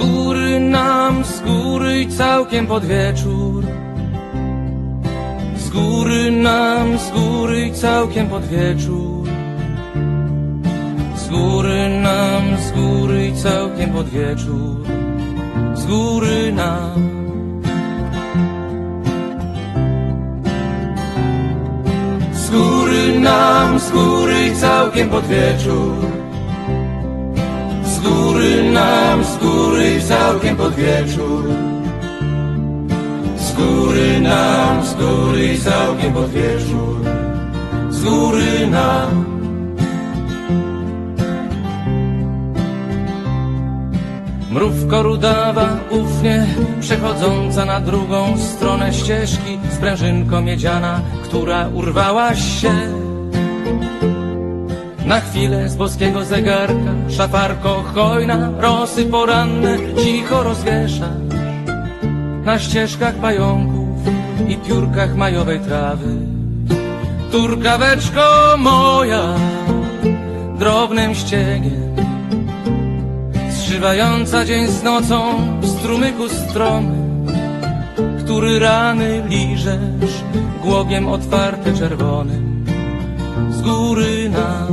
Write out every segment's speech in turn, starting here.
góry nam, z góry całkiem pod wieczór. Z góry nam, z góry całkiem pod wieczór. Z góry nam, z góry całkiem pod wieczór. Z góry nam. Z góry nam, z góry całkiem pod wieczór. Z góry nam, z góry całkiem pod wieczór. Z góry nam, z góry całkiem pod wieczór. Z góry nam. Mrówko rudawa ufnie przechodząca na drugą stronę ścieżki sprężynko miedziana, która urwałaś się. Na chwilę z boskiego zegarka szafarko hojna, rosy poranne cicho rozwieszasz. Na ścieżkach pająków i piórkach majowej trawy. Turkaweczko moja, drobnym ściegiem Zżywająca dzień z nocą w strumyku stromy, który rany liżesz głogiem otwarte czerwonym z góry na.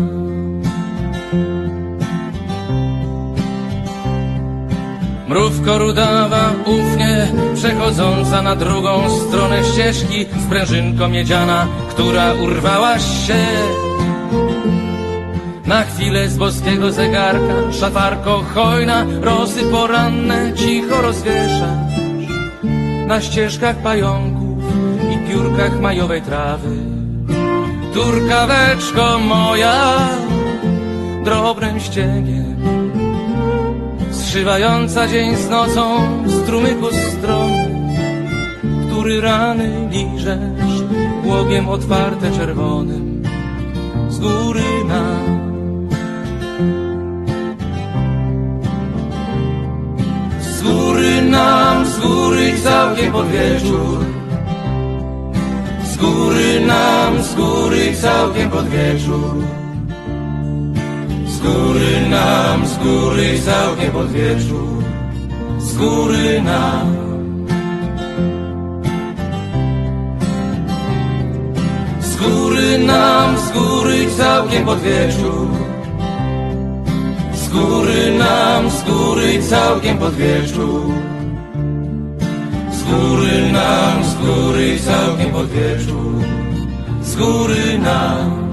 Mrówko rudawa ufnie przechodząca na drugą stronę ścieżki sprężynko miedziana, która urwałaś się na chwilę z boskiego zegarka, szafarko hojna, rosy poranne cicho rozwieszasz. Na ścieżkach pająków i piórkach majowej trawy. Turkaweczko moja, drobnym ściegiem, zszywająca dzień z nocą strumyku strony, który rany liżesz, głogiem otwarte czerwonym, z góry na. Z góry nam, z góry całkiem pod wieczór. Z góry nam, z góry całkiem pod wieczór. Z góry nam, z góry całkiem pod wieczór. Z góry nam. Z góry nam, z góry całkiem pod wieczór. Z góry nam, z góry całkiem pod wieczór. Z góry nam, z góry całkiem pod wieczór. Z góry nam.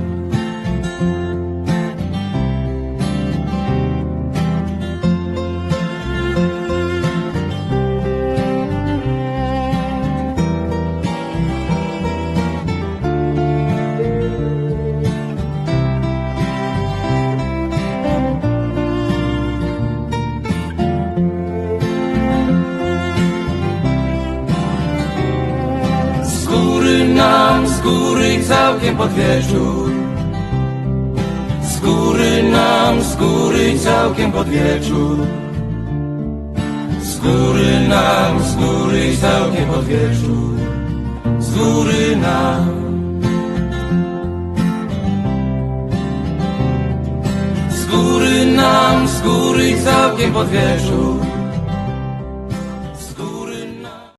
Góry całkiem pod wieczór. Z góry nam, z góry całkiem pod wieczór. Z góry nam, z góry całkiem pod wieczór. Z góry nam. Z góry nam, z góry całkiem pod wieczór.